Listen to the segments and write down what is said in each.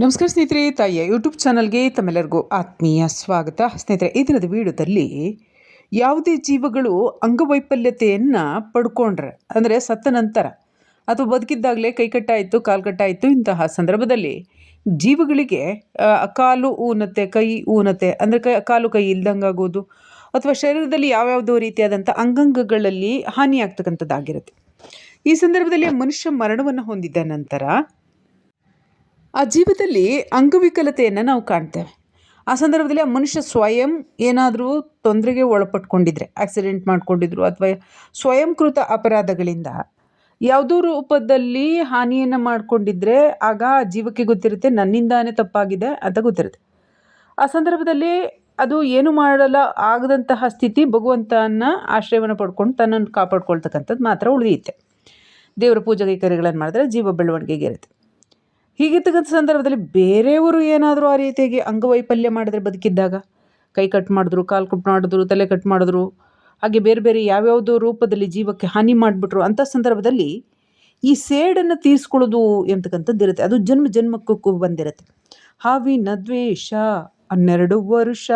ನಮಸ್ಕಾರ ಸ್ನೇಹಿತರೆ, ತಾಯಿಯ ಯೂಟ್ಯೂಬ್ ಚಾನಲ್ಗೆ ತಮ್ಮೆಲ್ಲರಿಗೂ ಆತ್ಮೀಯ ಸ್ವಾಗತ. ಸ್ನೇಹಿತರೆ, ಈ ದಿನದ ವಿಡಿಯೋದಲ್ಲಿ ಯಾವುದೇ ಜೀವಗಳು ಅಂಗವೈಫಲ್ಯತೆಯನ್ನು ಪಡ್ಕೊಂಡ್ರೆ, ಅಂದರೆ ಸತ್ತ ನಂತರ ಅಥವಾ ಬದುಕಿದ್ದಾಗಲೇ ಕೈಕಟ್ಟಾಯಿತು ಕಾಲ್ಕಟ್ಟಾಯಿತು ಇಂತಹ ಸಂದರ್ಭದಲ್ಲಿ ಜೀವಗಳಿಗೆ ಕಾಲು ಊನತೆ ಕೈ ಊನತೆ ಅಂದರೆ ಕೈ, ಕಾಲು ಕೈ ಇಲ್ದಂಗಾಗೋದು, ಅಥವಾ ಶರೀರದಲ್ಲಿ ಯಾವ್ಯಾವುದೋ ರೀತಿಯಾದಂಥ ಅಂಗಾಂಗಗಳಲ್ಲಿ ಹಾನಿಯಾಗ್ತಕ್ಕಂಥದ್ದಾಗಿರುತ್ತೆ. ಈ ಸಂದರ್ಭದಲ್ಲಿ ಮನುಷ್ಯ ಮರಣವನ್ನು ಹೊಂದಿದ ನಂತರ ಆ ಜೀವದಲ್ಲಿ ಅಂಗವಿಕಲತೆಯನ್ನು ನಾವು ಕಾಣ್ತೇವೆ. ಆ ಸಂದರ್ಭದಲ್ಲಿ ಆ ಮನುಷ್ಯ ಸ್ವಯಂ ಏನಾದರೂ ತೊಂದರೆಗೆ ಒಳಪಟ್ಕೊಂಡಿದ್ರೆ ಆಕ್ಸಿಡೆಂಟ್ ಮಾಡಿಕೊಂಡಿದ್ರು ಅಥವಾ ಸ್ವಯಂಕೃತ ಅಪರಾಧಗಳಿಂದ ಯಾವುದೋ ರೂಪದಲ್ಲಿ ಹಾನಿಯನ್ನು ಮಾಡಿಕೊಂಡಿದ್ರೆ ಆಗ ಜೀವಕ್ಕೆ ಗೊತ್ತಿರುತ್ತೆ ನನ್ನಿಂದಾನೇ ತಪ್ಪಾಗಿದೆ ಅಂತ ಗೊತ್ತಿರುತ್ತೆ. ಆ ಸಂದರ್ಭದಲ್ಲಿ ಅದು ಏನು ಮಾಡಲ ಆಗದಂತಹ ಸ್ಥಿತಿ ಭಗವಂತನ ಆಶ್ರಯವನ್ನು ಪಡ್ಕೊಂಡು ತನ್ನನ್ನು ಕಾಪಾಡ್ಕೊಳ್ತಕ್ಕಂಥದ್ದು ಮಾತ್ರ ಉಳಿಯುತ್ತೆ. ದೇವರ ಪೂಜೆ ಕೈಕರ್ಯಗಳನ್ನು ಮಾಡಿದ್ರೆ ಜೀವ ಬೆಳವಣಿಗೆಗೆ ಇರುತ್ತೆ. ಹೀಗಿರ್ತಕ್ಕಂಥ ಸಂದರ್ಭದಲ್ಲಿ ಬೇರೆಯವರು ಏನಾದರೂ ಆ ರೀತಿಯಾಗಿ ಅಂಗವೈಫಲ್ಯ ಮಾಡಿದ್ರೆ ಬದುಕಿದ್ದಾಗ? ಕೈ ಕಟ್ ಮಾಡಿದ್ರು, ಕಾಲು ಕಟ್ ಮಾಡಿದ್ರು, ತಲೆ ಕಟ್ ಮಾಡಿದ್ರು, ಹಾಗೆ ಬೇರೆ ಬೇರೆ ಯಾವ್ಯಾವುದೋ ರೂಪದಲ್ಲಿ ಜೀವಕ್ಕೆ ಹಾನಿ ಮಾಡಿಬಿಟ್ರು ಅಂಥ ಸಂದರ್ಭದಲ್ಲಿ ಈ ಸೇಡನ್ನು ತೀರಿಸ್ಕೊಳ್ಳೋದು ಎಂತಕ್ಕಂಥದ್ದು ಇರುತ್ತೆ. ಅದು ಜನ್ಮ ಜನ್ಮಕ್ಕೂ ಬಂದಿರುತ್ತೆ. ಹಾವಿನ ದ್ವೇಷ ಹನ್ನೆರಡು ವರ್ಷ.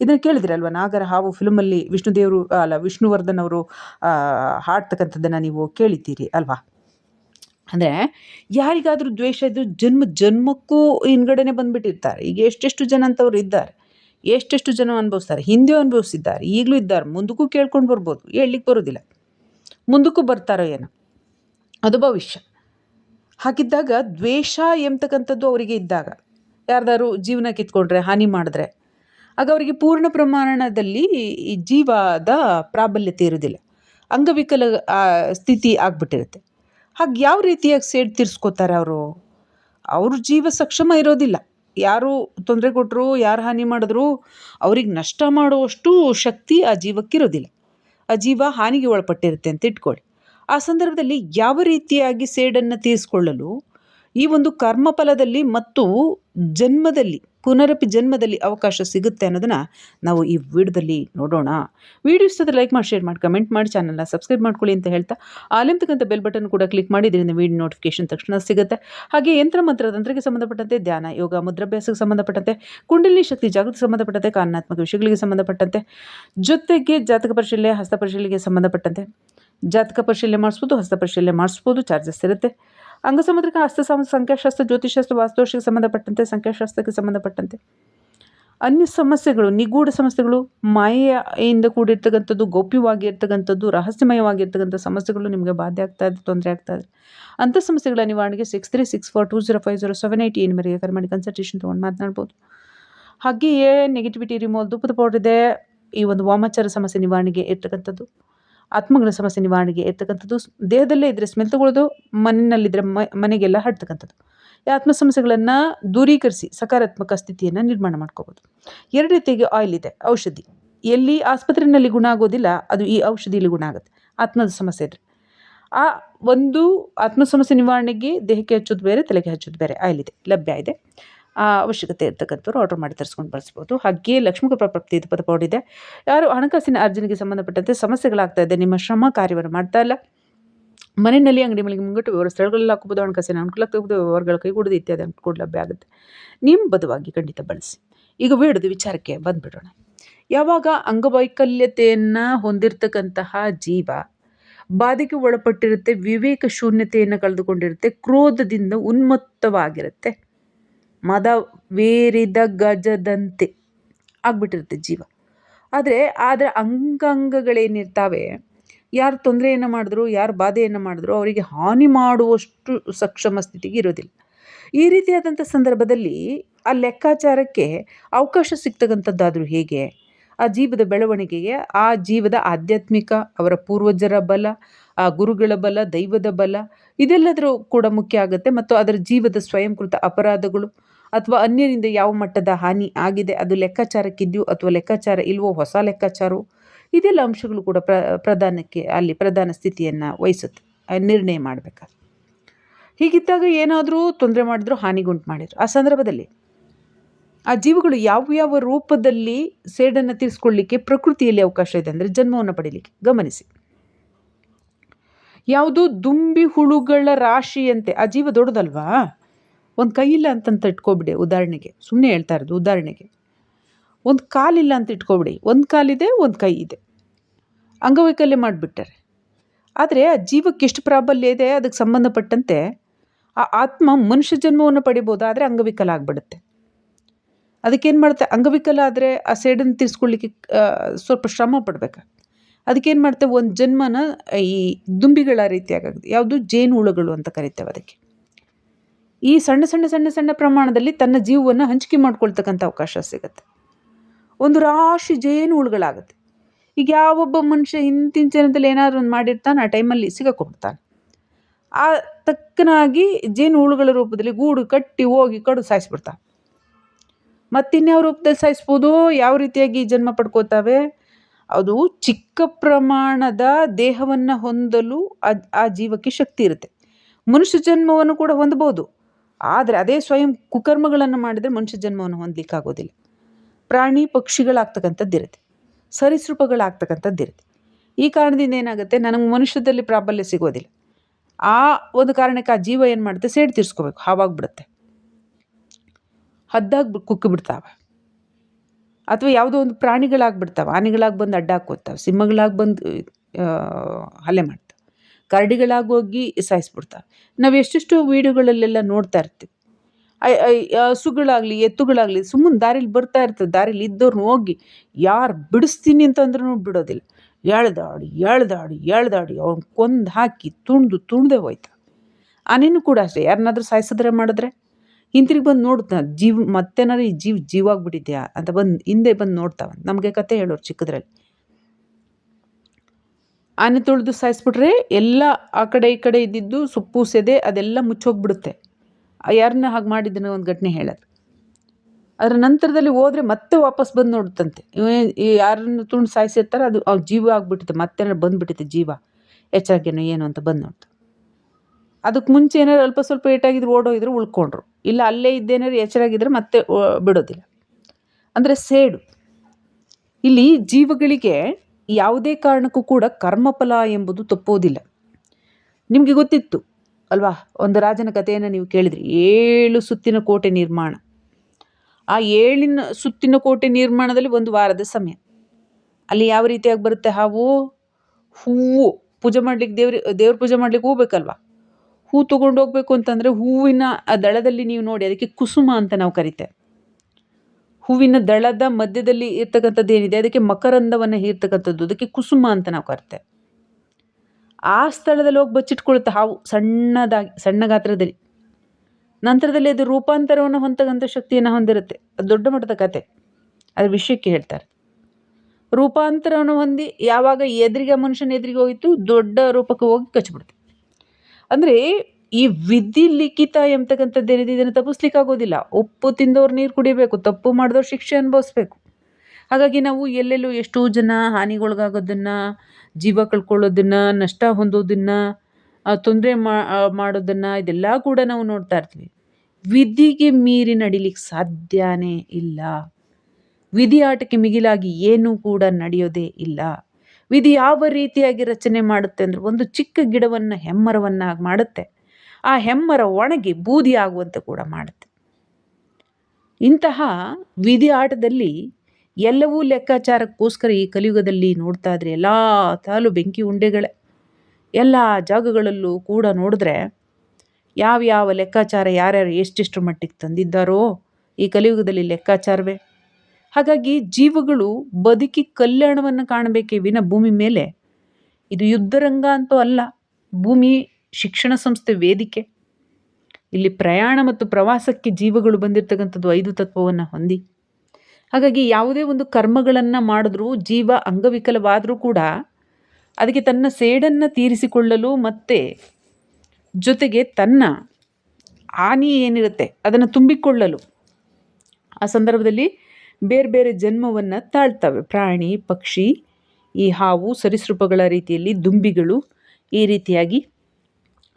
ಇದನ್ನು ಕೇಳಿದಿರಲ್ವ? ನಾಗರ ಹಾವು ಫಿಲ್ಮಲ್ಲಿ ವಿಷ್ಣುದೇವರು, ಅಲ್ಲ ವಿಷ್ಣುವರ್ಧನ್ ಅವರು ಹಾಡ್ತಕ್ಕಂಥದ್ದನ್ನು ನೀವು ಕೇಳಿದ್ದೀರಿ ಅಲ್ವಾ? ಅಂದರೆ ಯಾರಿಗಾದರೂ ದ್ವೇಷ ಇದ್ದರೂ ಜನ್ಮ, ಜನ್ಮಕ್ಕೂ ಹಿಂದ್ಗಡೆನೆ ಬಂದುಬಿಟ್ಟಿರ್ತಾರೆ. ಈಗ ಎಷ್ಟೆಷ್ಟು ಜನ ಅಂತವ್ರು ಇದ್ದಾರೆ. ಎಷ್ಟೆಷ್ಟು ಜನ ಅನುಭವಿಸ್ತಾರೆ. ಹಿಂದೆ ಅನುಭವಿಸಿದ್ದಾರೆ. ಈಗಲೂ ಇದ್ದಾರೆ. ಮುಂದಕ್ಕೂ ಕೇಳ್ಕೊಂಡು ಬರ್ಬೋದು. ಹೇಳಲಿಕ್ಕೆ ಬರೋದಿಲ್ಲ ಮುಂದಕ್ಕೂ ಬರ್ತಾರೋ ಏನೋ. ಅದು ಭವಿಷ್ಯ. ಹಾಗಿದ್ದಾಗ ದ್ವೇಷ ಎಂಬತಕ್ಕಂಥದ್ದು ಅವರಿಗೆ ಇದ್ದಾಗ ಯಾರ್ದಾರು ಜೀವನ ಕಿತ್ಕೊಂಡ್ರೆ, ಹಾನಿ ಮಾಡಿದ್ರೆ, ಆಗ ಅವರಿಗೆ ಪೂರ್ಣ ಪ್ರಮಾಣದಲ್ಲಿ ಈ ಜೀವದ ಪ್ರಾಬಲ್ಯತೆ ಇರೋದಿಲ್ಲ ಅಂಗವಿಕಲ ಸ್ಥಿತಿ ಆಗ್ಬಿಟ್ಟಿರುತ್ತೆ. ಹಾಗೆ ಯಾವ ರೀತಿಯಾಗಿ ಸೇಡ್ ತೀರ್ಸ್ಕೋತಾರೆ ಅವರು? ಅವ್ರ ಜೀವ ಸಕ್ಷಮ ಇರೋದಿಲ್ಲ. ಯಾರು ತೊಂದರೆ ಕೊಟ್ಟರು ಯಾರು ಹಾನಿ ಮಾಡಿದ್ರು, ಅವ್ರಿಗೆ ನಷ್ಟ ಮಾಡುವಷ್ಟು ಶಕ್ತಿ ಆ ಜೀವಕ್ಕಿರೋದಿಲ್ಲ. ಆ ಜೀವ ಹಾನಿಗೆ ಒಳಪಟ್ಟಿರುತ್ತೆ ಅಂತ ಇಟ್ಕೊಳ್ಳಿ ಆ ಸಂದರ್ಭದಲ್ಲಿ ಯಾವ ರೀತಿಯಾಗಿ ಸೇಡನ್ನು ತೀರಿಸ್ಕೊಳ್ಳಲು ಈ ಒಂದು ಕರ್ಮಫಲದಲ್ಲಿ ಮತ್ತು ಜನ್ಮದಲ್ಲಿ, ಪುನರಪಿ ಜನ್ಮದಲ್ಲಿ ಅವಕಾಶ ಸಿಗುತ್ತೆ ಅನ್ನೋದನ್ನು ನಾವು ಈ ವಿಡಿಯೋದಲ್ಲಿ ನೋಡೋಣ. ವಿಡಿಯೋ ಇಷ್ಟದ ಲೈಕ್ ಮಾಡಿ, ಶೇರ್ ಮಾಡಿ, ಕಮೆಂಟ್ ಮಾಡಿ, ಚಾನಲ್ನ ಸಬ್ಸ್ಕ್ರೈಬ್ ಮಾಡ್ಕೊಳ್ಳಿ ಅಂತ ಹೇಳ್ತಾ ಅಲ್ಲಿರ್ತಕ್ಕಂಥ ಬೆಲ್ ಬಟನ್ ಕೂಡ ಕ್ಲಿಕ್ ಮಾಡಿ, ಇದರಿಂದ ವಿಡಿಯೋ ನೋಟಿಫಿಕೇಶನ್ ತಕ್ಷಣ ಸಿಗುತ್ತೆ. ಹಾಗೆ ಯಂತ್ರ ಮಂತ್ರ ತಂತ್ರಕ್ಕೆ ಸಂಬಂಧಪಟ್ಟಂತೆ ಧ್ಯಾನ, ಯೋಗ, ಮುದ್ರಾಭ್ಯಾಸಕ್ಕೆ ಸಂಬಂಧಪಟ್ಟಂತೆ, ಕುಂಡಲಿ ಶಕ್ತಿ ಜಾಗೃತಿ ಸಂಬಂಧಪಟ್ಟಂತೆ, ಕಾರಣಾತ್ಮಕ ವಿಷಯಗಳಿಗೆ ಸಂಬಂಧಪಟ್ಟಂತೆ, ಜೊತೆಗೆ ಜಾತಕ ಪರಿಶೀಲನೆ, ಹಸ್ತ ಪರಿಶೀಲನೆಗೆ ಸಂಬಂಧಪಟ್ಟಂತೆ, ಜಾತಕ ಪರಿಶೀಲನೆ ಮಾಡಿಸ್ಬೋದು, ಹಸ್ತ ಪರಿಶೀಲನೆ ಮಾಡಿಸ್ಬೋದು, ಚಾರ್ಜಸ್ ಇರುತ್ತೆ. ಅಂಗಸಮುದ್ರಿಕ ಹಸ್ತ ಸಂಖ್ಯಾಶಾಸ್ತ್ರ ಜ್ಯೋತಿಷಾಸ್ತ್ರ ವಾಸ್ತುದೋಷಕ್ಕೆ ಸಂಬಂಧಪಟ್ಟಂತೆ, ಸಂಖ್ಯಾಶಾಸ್ತ್ರಕ್ಕೆ ಸಂಬಂಧಪಟ್ಟಂತೆ. ಅನ್ಯ ಸಮಸ್ಯೆಗಳು, ನಿಗೂಢ ಸಮಸ್ಯೆಗಳು, ಮಾಯೆಯಿಂದ ಕೂಡಿರ್ತಕ್ಕಂಥದ್ದು, ಗೌಪ್ಯವಾಗಿರ್ತಕ್ಕಂಥದ್ದು, ರಹಸ್ಯಮಯವಾಗಿರ್ತಕ್ಕಂಥ ಸಮಸ್ಯೆಗಳು ನಿಮಗೆ ಬಾಧೆ ಆಗ್ತಾ ಇದೆ, ತೊಂದರೆ ಆಗ್ತಾ ಇದೆ. ಅಂಥ ಸಮಸ್ಯೆಗಳ ನಿವಾರಣೆಗೆ six three six four two zero five zero seven eight ಏನು ಮೇರೆಗೆ ಕರೆ ಮಾಡಿ ಕನ್ಸಲ್ಟೇಷನ್ ತೊಗೊಂಡು ಮಾತನಾಡ್ಬೋದು. ಹಾಗೆಯೇ ನೆಗೆಟಿವಿಟಿ ರಿಮೋಲ್ ಧೂಪದ ಪೌಡರ್ ಇದೆ. ಈ ಒಂದು ವಾಮಾಚಾರ ಸಮಸ್ಯೆ ನಿವಾರಣೆಗೆ ಇರ್ತಕ್ಕಂಥದ್ದು. ಆತ್ಮಗಳ ಸಮಸ್ಯೆ ನಿವಾರಣೆಗೆ ಇರ್ತಕ್ಕಂಥದ್ದು ದೇಹದಲ್ಲೇ ಇದ್ದರೆ ಸ್ಮೆಲ್ ತಗೊಳ್ಳೋದು ಮನೆಯಲ್ಲಿದ್ದರೆ ಮನೆಗೆಲ್ಲ ಹರಡ್ತಕ್ಕಂಥದ್ದು. ಈ ಆತ್ಮ ಸಮಸ್ಯೆಗಳನ್ನು ದೂರೀಕರಿಸಿ ಸಕಾರಾತ್ಮಕ ಸ್ಥಿತಿಯನ್ನು ನಿರ್ಮಾಣ ಮಾಡ್ಕೋಬೋದು. ಎರಡು ರೀತಿಯಾಗಿ ಆಯಿಲ್ ಇದೆ, ಔಷಧಿ. ಎಲ್ಲಿ ಆಸ್ಪತ್ರೆಯಲ್ಲಿ ಗುಣ ಆಗೋದಿಲ್ಲ, ಅದು ಈ ಔಷಧಿಯಲ್ಲಿ ಗುಣ ಆಗುತ್ತೆ. ಆತ್ಮದ ಸಮಸ್ಯೆ ಇದ್ರೆ. ಆ ಒಂದು ಆತ್ಮ ಸಮಸ್ಯೆ ನಿವಾರಣೆಗೆ ದೇಹಕ್ಕೆ ಹಚ್ಚೋದು ಬೇರೆ, ತಲೆಗೆ ಹಚ್ಚೋದು ಬೇರೆ. ಆಯಿಲ್ ಇದೆ, ಲಭ್ಯ ಇದೆ. ಅವಶ್ಯಕತೆ ಇರ್ತಕ್ಕಂಥವ್ರು ಆರ್ಡರ್ ಮಾಡಿ ತರಿಸ್ಕೊಂಡು ಬಳಸ್ಬೋದು. ಹಾಗೆ ಲಕ್ಷ್ಮೀಕೃಪಾ ಪ್ರಾಪ್ತಿ ದೀಪದ ಪೌಡ್ ಇದೆ. ಯಾರು ಹಣಕಾಸಿನ ಅರ್ಜನೆಗೆ ಸಂಬಂಧಪಟ್ಟಂತೆ ಸಮಸ್ಯೆಗಳಾಗ್ತಾ ಇದೆ, ನಿಮ್ಮ ಶ್ರಮ ಕಾರ್ಯವನ್ನು ಮಾಡ್ತಾ ಇಲ್ಲ. ಮನೆಯಲ್ಲಿ ಅಂಗಡಿ ಮಳಿಗೆ ಮುಂಗಟ್ಟು ವಿವರ ಸ್ಥಳಗಳಲ್ಲಿ ಹಾಕ್ಬೋದು ಹಣಕಾಸಿನ ಅನುಕೂಲ ತೆಗೆದು ವ್ಯವಹಾರಗಳ ಕೈಗೂಡದು ಇತ್ಯಾದಿ ಅನುಕೂಲ ಲಭ್ಯ ಆಗುತ್ತೆ. ನಿಮ್ಮ ಬದವಾಗಿ ಖಂಡಿತ ಬಳಸಿ. ಈಗ ಬೇಡದು ವಿಚಾರಕ್ಕೆ ಬಂದುಬಿಡೋಣ. ಯಾವಾಗ ಅಂಗವೈಕಲ್ಯತೆಯನ್ನು ಹೊಂದಿರತಕ್ಕಂತಹ ಜೀವ ಬಾಧೆಗೆ ಒಳಪಟ್ಟಿರುತ್ತೆ, ವಿವೇಕ ಶೂನ್ಯತೆಯನ್ನು ಕಳೆದುಕೊಂಡಿರುತ್ತೆ, ಕ್ರೋಧದಿಂದ ಉನ್ಮತ್ತವಾಗಿರುತ್ತೆ. ಮದ ವೇರಿದ ಗಜದಂತೆ ಆಗ್ಬಿಟ್ಟಿರುತ್ತೆ ಜೀವ. ಆದರೆ ಅದರ ಅಂಗಾಂಗಗಳೇನಿರ್ತಾವೆ? ಯಾರು ತೊಂದರೆಯನ್ನು ಮಾಡಿದ್ರು, ಯಾರು ಬಾಧೆಯನ್ನು ಮಾಡಿದ್ರು, ಅವರಿಗೆ ಹಾನಿ ಮಾಡುವಷ್ಟು ಸಕ್ಷಮ ಸ್ಥಿತಿಗೆ ಇರೋದಿಲ್ಲ. ಈ ರೀತಿಯಾದಂಥ ಸಂದರ್ಭದಲ್ಲಿ ಆ ಲೆಕ್ಕಾಚಾರಕ್ಕೆ ಅವಕಾಶ ಸಿಗ್ತಕ್ಕಂಥದ್ದಾದರೂ ಹೇಗೆ? ಆ ಜೀವದ ಬೆಳವಣಿಗೆಗೆ, ಆ ಜೀವದ ಆಧ್ಯಾತ್ಮಿಕ, ಅವರ ಪೂರ್ವಜರ ಬಲ ಆ ಗುರುಗಳ ಬಲ, ದೈವದ ಬಲ, ಇದೆಲ್ಲದರೂ ಕೂಡ ಮುಖ್ಯ ಆಗುತ್ತೆ. ಮತ್ತು ಅದರ ಜೀವದ ಸ್ವಯಂಕೃತ ಅಪರಾಧಗಳು ಅಥವಾ ಅನ್ಯರಿಂದ ಯಾವ ಮಟ್ಟದ ಹಾನಿ ಆಗಿದೆ, ಅದು ಲೆಕ್ಕಾಚಾರಕ್ಕಿದೆಯೋ ಅಥವಾ ಲೆಕ್ಕಾಚಾರ ಇಲ್ವೋ, ಹೊಸ ಲೆಕ್ಕಾಚಾರವು, ಇದೆಲ್ಲ ಅಂಶಗಳು ಕೂಡ ಪ್ರ, ಪ್ರಧಾನಕ್ಕೆ, ಅಲ್ಲಿ ಪ್ರಧಾನ ಸ್ಥಿತಿಯನ್ನು ವಹಿಸುತ್ತೆ ನಿರ್ಣಯ ಮಾಡಬೇಕಾದ್ರೆ. ಹೀಗಿದ್ದಾಗ ಏನಾದರೂ ತೊಂದರೆ ಮಾಡಿದ್ರು ಹಾನಿಗುಂಟು ಮಾಡಿದ್ರು. ಆ ಸಂದರ್ಭದಲ್ಲಿ ಆ ಜೀವಗಳು ಯಾವ ಯಾವ ರೂಪದಲ್ಲಿ ಸೇಡನ್ನು ತೀರಿಸ್ಕೊಳ್ಳಿಕ್ಕೆ ಪ್ರಕೃತಿಯಲ್ಲಿ ಅವಕಾಶ ಇದೆ ಅಂದರೆ ಜನ್ಮವನ್ನು ಪಡೀಲಿಕ್ಕೆ ಗಮನಿಸಿ. ಯಾವುದು ದುಂಬಿ ಹುಳುಗಳ ರಾಶಿಯಂತೆ. ಆ ಜೀವ ದೊಡ್ಡದಲ್ವಾ? ಒಂದು ಕೈ ಇಲ್ಲ ಅಂತಂತ ಇಟ್ಕೊಬಿಡಿ, ಉದಾಹರಣೆಗೆ. ಸುಮ್ಮನೆ ಹೇಳ್ತಾ ಇರೋದು, ಉದಾಹರಣೆಗೆ. ಒಂದು ಕಾಲಿಲ್ಲ ಅಂತ ಇಟ್ಕೊಬಿಡಿ. ಒಂದು ಕಾಲಿದೆ, ಒಂದು ಕೈ ಇದೆ. ಅಂಗವೈಕಲ್ಯ ಮಾಡಿಬಿಟ್ಟಾರೆ. ಆದರೆ ಆ ಜೀವಕ್ಕೆ ಎಷ್ಟು ಪ್ರಾಬಲ್ಯ ಇದೆ, ಅದಕ್ಕೆ ಸಂಬಂಧಪಟ್ಟಂತೆ ಆ ಆತ್ಮ ಮನುಷ್ಯ ಜನ್ಮವನ್ನು ಪಡಿಬೋದು, ಆದರೆ ಅಂಗವಿಕಲ ಆಗಿಬಿಡುತ್ತೆ. ಅದಕ್ಕೇನು ಮಾಡುತ್ತೆ? ಅಂಗವಿಕಲ ಆದರೆ ಆ ಸೇಡನ್ನು ತೀರಿಸ್ಕೊಳ್ಳಿಕ್ಕೆ ಸ್ವಲ್ಪ ಶ್ರಮ ಪಡ್ಬೇಕು ಅದಕ್ಕೇನು ಮಾಡ್ತೇವೆ ಒಂದು ಜನ್ಮನ ಈ ದುಂಬಿಗಳ ರೀತಿಯಾಗುತ್ತೆ ಯಾವುದು? ಜೇನು ಹುಳುಗಳು ಅಂತ ಕರಿತೇವೆ ಅದಕ್ಕೆ. ಈ ಸಣ್ಣ ಸಣ್ಣ ಸಣ್ಣ ಸಣ್ಣ ಪ್ರಮಾಣದಲ್ಲಿ ತನ್ನ ಜೀವವನ್ನು ಹಂಚಿಕೆ ಮಾಡ್ಕೊಳ್ತಕ್ಕಂಥ ಅವಕಾಶ ಸಿಗುತ್ತೆ. ಒಂದು ರಾಶಿ ಜೇನು ಹುಳುಗಳಾಗುತ್ತೆ. ಈಗ ಯಾವೊಬ್ಬ ಮನುಷ್ಯ ಹಿಂದಿನ ಜನದಲ್ಲಿ ಏನಾದರೂ ಒಂದು ಮಾಡಿರ್ತಾನೆ, ಆ ಟೈಮಲ್ಲಿ ಸಿಗಾಕೊಂಡ್ಬಿಡ್ತಾನೆ ಆ ತಕ್ಕನಾಗಿ ಜೇನು ಹುಳುಗಳ ರೂಪದಲ್ಲಿ ಗೂಡು ಕಟ್ಟಿ ಹೋಗಿ ಕಡು ಸಾಯಿಸ್ಬಿಡ್ತಾವೆ ಮತ್ತಿನ್ಯಾವ ರೂಪದಲ್ಲಿ ಸಾಯಿಸ್ಬೋದು? ಯಾವ ರೀತಿಯಾಗಿ ಜನ್ಮ ಪಡ್ಕೋತಾವೆ? ಅದು ಚಿಕ್ಕ ಪ್ರಮಾಣದ ದೇಹವನ್ನು ಹೊಂದಲು ಆ ಜೀವಕ್ಕೆ ಶಕ್ತಿ ಇರುತ್ತೆ. ಮನುಷ್ಯ ಜನ್ಮವನ್ನು ಕೂಡ ಹೊಂದಬಹುದು. ಆದರೆ ಅದೇ ಸ್ವಯಂ ಕುಕರ್ಮಗಳನ್ನು ಮಾಡಿದರೆ ಮನುಷ್ಯ ಜನ್ಮವನ್ನು ಹೊಂದಲಿಕ್ಕಾಗೋದಿಲ್ಲ ಪ್ರಾಣಿ ಪಕ್ಷಿಗಳಾಗ್ತಕ್ಕಂಥದ್ದಿರುತ್ತೆ ಇರುತ್ತೆ. ಸರೀಸೃಪಗಳಾಗ್ತಕ್ಕಂಥದ್ದು ಇರುತ್ತೆ. ಈ ಕಾರಣದಿಂದ ಏನಾಗುತ್ತೆ? ನನಗೆ ಮನುಷ್ಯದಲ್ಲಿ ಪ್ರಾಬಲ್ಯ ಸಿಗೋದಿಲ್ಲ. ಆ ಒಂದು ಕಾರಣಕ್ಕೆ ಆ ಜೀವ ಏನು ಮಾಡುತ್ತೆ? ಸೇಡ್ ತೀರಿಸ್ಕೋಬೇಕು. ಹಾವಾಗ್ಬಿಡುತ್ತೆ. ಹದ್ದಾಗಿ ಕುಕ್ಕಿ ಬಿಡ್ತಾವೆ ಅಥವಾ ಯಾವುದೋ ಒಂದು ಪ್ರಾಣಿಗಳಾಗ್ಬಿಡ್ತಾವೆ, ಆನೆಗಳಾಗಿ ಬಂದು ಅಡ್ಡ ಹಾಕೋತಾವೆ ಸಿಂಹಗಳಾಗಿ ಬಂದು ಹಲ್ಲೆ ಮಾಡ್ತಾವೆ, ಕರಡಿಗಳಾಗಿ ಹೋಗಿ ಸಾಯಿಸ್ಬಿಡ್ತಾವೆ. ನಾವು ಎಷ್ಟೆಷ್ಟು ವೀಡಿಯೋಗಳಲ್ಲೆಲ್ಲ ನೋಡ್ತಾ ಇರ್ತೀವಿ. ಹಸುಗಳಾಗಲಿ, ಎತ್ತುಗಳಾಗಲಿ ಸುಮ್ಮನೆ ದಾರಿಲಿ ಬರ್ತಾ ಇರ್ತದೆ, ದಾರಿಲಿ ಇದ್ದವ್ರನ್ನ ಹೋಗಿ ಯಾರು ಬಿಡಿಸ್ತೀನಿ ಅಂತಂದ್ರೂ ಬಿಡೋದಿಲ್ಲ. ಎಳ್ದಾಡಿ ಎಳ್ದಾಡಿ ಎಳ್ದಾಡಿ ಅವ್ನು ಕೊಂದು ಹಾಕಿ ತುಣಿದು ತುಣ್ದೆ ಹೋಯ್ತ ಆನೆನೂ ಕೂಡ ಅಷ್ಟೇ ಯಾರನ್ನಾದ್ರೂ ಸಾಯಿಸಿದ್ರೆ ಮಾಡಿದ್ರೆ? ಹಿಂತಿರುಗಿ ಬಂದು ನೋಡ್ತಾ ಜೀವ ಮತ್ತೇನಾರು ಈ ಜೀವ ಜೀವ ಆಗ್ಬಿಟ್ಟಿದ್ಯಾ ಅಂತ ಬಂದು ಹಿಂದೆ ಬಂದು ನೋಡ್ತಾವ. ನಮಗೆ ಕತೆ ಹೇಳೋರು ಚಿಕ್ಕದ್ರಲ್ಲಿ. ಆನೆ ತುಳಿದು ಸಾಯಿಸ್ಬಿಟ್ರೆ ಎಲ್ಲ ಆ ಕಡೆ ಈ ಕಡೆ ಇದ್ದಿದ್ದು ಸೊಪ್ಪು, ಸೆದೆ ಅದೆಲ್ಲ ಮುಚ್ಚೋಗ್ಬಿಡುತ್ತೆ. ಯಾರನ್ನ ಹಾಗೆ ಮಾಡಿದ್ದನ್ನ ಒಂದು ಘಟನೆ ಹೇಳೋದು. ಅದರ ನಂತರದಲ್ಲಿ ಹೋದ್ರೆ ಮತ್ತೆ ವಾಪಸ್ ಬಂದು ನೋಡುತ್ತಂತೆ. ಯಾರನ್ನು ತುಂಡು ಸಾಯಿಸಿರ್ತಾರೆ ಅದು ಅವ್ರ ಜೀವ ಆಗ್ಬಿಟ್ಟಿದೆ ಮತ್ತೆ ಬಂದುಬಿಟ್ಟಿದೆ ಜೀವ. ಎಚ್ಚರಿಕೆನೋ ಏನು ಅಂತ ಬಂದು ನೋಡ್ತು ಅದಕ್ಕೆ ಮುಂಚೆ ಏನಾದ್ರು ಅಲ್ಪ ಸ್ವಲ್ಪ ಏಟಾಗಿದ್ರು ಓಡೋಗಿದ್ರು ಉಳ್ಕೊಂಡ್ರು. ಇಲ್ಲ, ಅಲ್ಲೇ ಇದ್ದೇನಾದ್ರು ಎಚ್ಚರಾಗಿದ್ದರೆ ಮತ್ತೆ ಬಿಡೋದಿಲ್ಲ. ಅಂದರೆ ಸೇಡು. ಇಲ್ಲಿ ಜೀವಗಳಿಗೆ ಯಾವುದೇ ಕಾರಣಕ್ಕೂ ಕೂಡ ಕರ್ಮಫಲ ಎಂಬುದು ತಪ್ಪೋದಿಲ್ಲ. ನಿಮಗೆ ಗೊತ್ತಿತ್ತು, ಅಲ್ವಾ? ಒಂದು ರಾಜನ ಕಥೆಯನ್ನು ನೀವು ಕೇಳಿದ್ರಿ. ಏಳು ಸುತ್ತಿನ ಕೋಟೆ ನಿರ್ಮಾಣ. ಆ ಏಳಿನ ಸುತ್ತಿನ ಕೋಟೆ ನಿರ್ಮಾಣದಲ್ಲಿ ಒಂದು ವಾರದ ಸಮಯ. ಅಲ್ಲಿ ಯಾವ ರೀತಿಯಾಗಿ ಬರುತ್ತೆ ಹಾವು? ಹೂವು. ಪೂಜೆ ಮಾಡ್ಲಿಕ್ಕೆ ದೇವ್ರಿ, ದೇವ್ರ ಪೂಜೆ ಮಾಡ್ಲಿಕ್ಕೆ ಹೋಗ್ಬೇಕಲ್ವಾ ಹೂ ತೊಗೊಂಡು ಹೋಗ್ಬೇಕು ಅಂತಂದರೆ ಹೂವಿನ ಆ ದಳದಲ್ಲಿ ನೀವು ನೋಡಿ, ಅದಕ್ಕೆ ಕುಸುಮ ಅಂತ ನಾವು ಕರಿತೆ. ಹೂವಿನ ದಳದ ಮಧ್ಯದಲ್ಲಿ ಇರ್ತಕ್ಕಂಥದ್ದು ಏನಿದೆ, ಅದಕ್ಕೆ ಮಕರಂದವನ್ನು ಹೀರ್ತಕ್ಕಂಥದ್ದು, ಅದಕ್ಕೆ ಕುಸುಮ ಅಂತ ನಾವು ಕರಿತೆ. ಆ ಸ್ಥಳದಲ್ಲಿ ಹೋಗಿ ಬಚ್ಚಿಟ್ಕೊಳುತ್ತೆ ಹಾವು ಸಣ್ಣದಾಗಿ, ಸಣ್ಣ ಗಾತ್ರದಲ್ಲಿ. ನಂತರದಲ್ಲಿ ಅದು ರೂಪಾಂತರವನ್ನು ಹೊಂದತಕ್ಕಂಥ ಶಕ್ತಿಯನ್ನು ಹೊಂದಿರುತ್ತೆ. ಅದು ದೊಡ್ಡ ಮಟ್ಟದ ಕತೆ. ಅದ್ರ ವಿಷಯಕ್ಕೆ ಹೇಳ್ತಾರೆ. ರೂಪಾಂತರವನ್ನು ಹೊಂದಿ ಯಾವಾಗ ಎದುರಿಗೆ, ಮನುಷ್ಯನ ಎದುರಿಗೆ ಹೋಗಿತ್ತು, ದೊಡ್ಡ ರೂಪಕ್ಕೆ ಹೋಗಿ ಕಚ್ಚಿಬಿಡುತ್ತೆ ಅಂದರೆ ಈ ವಿಧಿ ಲಿಖಿತ ಎಂಬತಕ್ಕಂಥದ್ದು ಏನಿದೆ, ಇದನ್ನು ತಪ್ಪಿಸ್ಲಿಕ್ಕಾಗೋದಿಲ್ಲ. ಉಪ್ಪು ತಿಂದವ್ರು ನೀರು ಕುಡಿಬೇಕು, ತಪ್ಪು ಮಾಡಿದವ್ರು ಶಿಕ್ಷೆ ಅನುಭವಿಸ್ಬೇಕು. ಹಾಗಾಗಿ ನಾವು ಎಲ್ಲೆಲ್ಲೂ ಎಷ್ಟೋ ಜನ ಹಾನಿಗೊಳಗಾಗೋದನ್ನು, ಜೀವ ಕಳ್ಕೊಳ್ಳೋದನ್ನು, ನಷ್ಟ ಹೊಂದೋದನ್ನು ತೊಂದರೆ ಮಾಡೋದನ್ನು ಇದೆಲ್ಲ ಕೂಡ ನಾವು ನೋಡ್ತಾ ಇರ್ತೀವಿ. ವಿಧಿಗೆ ಮೀರಿ ನಡಿಲಿಕ್ಕೆ ಸಾಧ್ಯನೇ ಇಲ್ಲ. ವಿಧಿ ಆಟಕ್ಕೆ ಮಿಗಿಲಾಗಿ ಏನೂ ಕೂಡ ನಡೆಯೋದೇ ಇಲ್ಲ. ವಿಧಿ ಯಾವ ರೀತಿಯಾಗಿ ರಚನೆ ಮಾಡುತ್ತೆ ಅಂದರೆ ಒಂದು ಚಿಕ್ಕ ಗಿಡವನ್ನು ಹೆಮ್ಮರವನ್ನಾಗಿ ಮಾಡುತ್ತೆ. ಆ ಹೆಮ್ಮರ ಒಣಗಿ ಬೂದಿ ಆಗುವಂತೆ ಕೂಡ ಮಾಡುತ್ತೆ. ಇಂತಹ ವಿಧಿ ಆಟದಲ್ಲಿ ಎಲ್ಲವೂ ಲೆಕ್ಕಾಚಾರಕ್ಕೋಸ್ಕರ ಈ ಕಲಿಯುಗದಲ್ಲಿ ನೋಡ್ತಾ ಇದ್ರೆ ಎಲ್ಲ ತಾಲು ಬೆಂಕಿ ಉಂಡೆಗಳೇ. ಎಲ್ಲ ಜಾಗಗಳಲ್ಲೂ ಕೂಡ ನೋಡಿದ್ರೆ ಯಾವ ಯಾವ ಲೆಕ್ಕಾಚಾರ ಯಾರ್ಯಾರು ಎಷ್ಟೆಷ್ಟು ಮಟ್ಟಿಗೆ ತಂದಿದ್ದಾರೋ ಈ ಕಲಿಯುಗದಲ್ಲಿ ಲೆಕ್ಕಾಚಾರವೇ. ಹಾಗಾಗಿ ಜೀವಗಳು ಬದುಕಿ ಕಲ್ಯಾಣವನ್ನು ಕಾಣಬೇಕೇ ವಿನ ಭೂಮಿ ಮೇಲೆ. ಇದು ಯುದ್ಧರಂಗ ಅಂತೂ ಅಲ್ಲ, ಭೂಮಿ ಶಿಕ್ಷಣ ಸಂಸ್ಥೆ ವೇದಿಕೆ. ಇಲ್ಲಿ ಪ್ರಯಾಣ ಮತ್ತು ಪ್ರವಾಸಕ್ಕೆ ಜೀವಗಳು ಬಂದಿರತಕ್ಕಂಥದ್ದು ಐದು ತತ್ವವನ್ನು ಹೊಂದಿ. ಹಾಗಾಗಿ ಯಾವುದೇ ಒಂದು ಕರ್ಮಗಳನ್ನು ಮಾಡಿದ್ರೂ, ಜೀವ ಅಂಗವಿಕಲವಾದರೂ ಕೂಡ ಅದಕ್ಕೆ ತನ್ನ ಸೇಡನ್ನು ತೀರಿಸಿಕೊಳ್ಳಲು ಮತ್ತು ಜೊತೆಗೆ ತನ್ನ ಹಾನಿ ಏನಿರುತ್ತೆ ಅದನ್ನು ತುಂಬಿಕೊಳ್ಳಲು. ಆ ಸಂದರ್ಭದಲ್ಲಿ ಬೇರೆ ಬೇರೆ ಜನ್ಮವನ್ನು ತಾಳ್ತವೆ. ಪ್ರಾಣಿ, ಪಕ್ಷಿ, ಈ ಹಾವು ಸರಿಸೃಪಗಳ ರೀತಿಯಲ್ಲಿ ದುಂಬಿಗಳು ಈ ರೀತಿಯಾಗಿ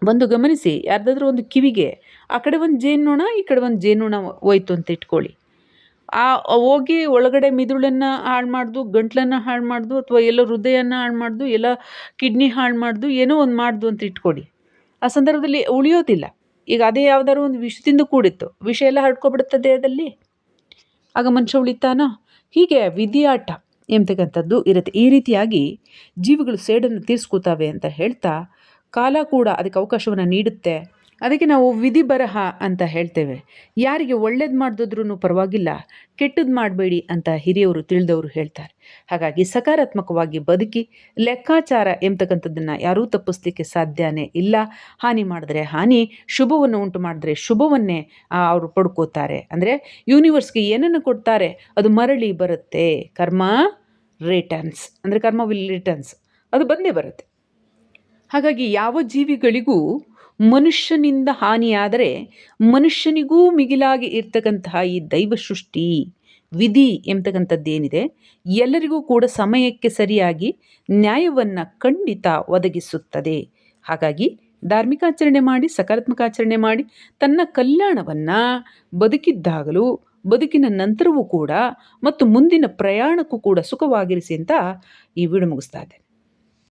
ಒಂದು ಗಮನಿಸಿ. ಯಾರ್ದಾದ್ರೂ ಒಂದು ಕಿವಿಗೆ, ಆ ಕಡೆ ಒಂದು ಜೇನುನೊಣ ಈ ಕಡೆ ಒಂದು ಜೇನುನೊಣ ಹೋಯ್ತು ಅಂತ ಇಟ್ಕೊಳ್ಳಿ. ಆ ಹೋಗಿ ಒಳಗಡೆ ಮಿದುಳನ್ನು ಹಾಳು ಮಾಡ್ದು, ಗಂಟ್ಲನ್ನು ಹಾಳು ಮಾಡ್ದು ಅಥವಾ ಎಲ್ಲ ಹೃದಯನ ಹಾಳು ಮಾಡ್ದು, ಎಲ್ಲ ಕಿಡ್ನಿ ಹಾಳು ಮಾಡ್ದು, ಏನೋ ಒಂದು ಮಾಡ್ದು ಅಂತ ಇಟ್ಕೊಳ್ಳಿ. ಆ ಸಂದರ್ಭದಲ್ಲಿ ಉಳಿಯೋದಿಲ್ಲ. ಈಗ ಅದೇ ಯಾವ್ದಾದ್ರು ಒಂದು ವಿಷದಿಂದ ಕೂಡಿತ್ತು. ವಿಷ ಎಲ್ಲ ಹರಡ್ಕೊಬಿಡುತ್ತೆ ದೇಹದಲ್ಲಿ? ಆಗ ಮನುಷ್ಯ ಉಳಿತಾನ? ಹೀಗೆ ವಿದ್ಯಾಟ ಎಂಬತಕ್ಕಂಥದ್ದು ಇರುತ್ತೆ. ಈ ರೀತಿಯಾಗಿ ಜೀವಿಗಳು ಸೇಡನ್ನು ತೀರಿಸ್ಕೋತಾವೆ ಅಂತ ಹೇಳ್ತಾ ಕಾಲ ಕೂಡ ಅದಕ್ಕೆ ಅವಕಾಶವನ್ನು ನೀಡುತ್ತೆ. ಅದಕ್ಕೆ ನಾವು ವಿಧಿ ಬರಹ ಅಂತ ಹೇಳ್ತೇವೆ. ಯಾರಿಗೆ ಒಳ್ಳೇದು ಮಾಡಿದ್ರು ಪರವಾಗಿಲ್ಲ ಕೆಟ್ಟದ್ದು ಮಾಡಬೇಡಿ ಅಂತ ಹಿರಿಯವರು ತಿಳಿದವರು ಹೇಳ್ತಾರೆ. ಹಾಗಾಗಿ ಸಕಾರಾತ್ಮಕವಾಗಿ ಬದುಕಿ, ಲೆಕ್ಕಾಚಾರ ಎಂಬತಕ್ಕಂಥದ್ದನ್ನು ಯಾರೂ ತಪ್ಪಿಸ್ಲಿಕ್ಕೆ ಸಾಧ್ಯನೇ ಇಲ್ಲ. ಹಾನಿ ಮಾಡಿದ್ರೆ ಹಾನಿ, ಶುಭವನ್ನು ಉಂಟು ಮಾಡಿದ್ರೆ ಶುಭವನ್ನೇ ಅವರು ಪಡ್ಕೋತಾರೆ. ಅಂದರೆ ಯೂನಿವರ್ಸ್ಗೆ ಏನನ್ನು ಕೊಡ್ತಾರೆ? ಅದು ಮರಳಿ ಬರುತ್ತೆ. ಕರ್ಮ ರಿಟರ್ನ್ಸ್. ಅಂದರೆ ಕರ್ಮ ವಿಲ್ ರಿಟರ್ನ್ಸ್. ಅದು ಬಂದೇ ಬರುತ್ತೆ. ಹಾಗಾಗಿ ಯಾವ ಜೀವಿಗಳಿಗೂ ಮನುಷ್ಯನಿಂದ ಹಾನಿಯಾದರೆ ಮನುಷ್ಯನಿಗೂ ಮಿಗಿಲಾಗಿ ಇರ್ತಕ್ಕಂತಹ ಈ ದೈವ ಸೃಷ್ಟಿ ವಿಧಿ ಎಂಬತಕ್ಕಂಥದ್ದೇನಿದೆ. ಎಲ್ಲರಿಗೂ ಕೂಡ ಸಮಯಕ್ಕೆ ಸರಿಯಾಗಿ ನ್ಯಾಯವನ್ನು ಖಂಡಿತ ಒದಗಿಸುತ್ತದೆ. ಹಾಗಾಗಿ ಧಾರ್ಮಿಕ ಆಚರಣೆ ಮಾಡಿ ಸಕಾರಾತ್ಮಕ ಆಚರಣೆ ಮಾಡಿ, ತನ್ನ ಕಲ್ಯಾಣವನ್ನು ಬದುಕಿದ್ದಾಗಲೂ, ಬದುಕಿನ ನಂತರವೂ ಕೂಡ ಮತ್ತು ಮುಂದಿನ ಪ್ರಯಾಣಕ್ಕೂ ಕೂಡ ಸುಖವಾಗಿರಿಸಿ ಅಂತ ಈ ವಿಡಿಯೋ ಮುಗಿಸ್ತಾ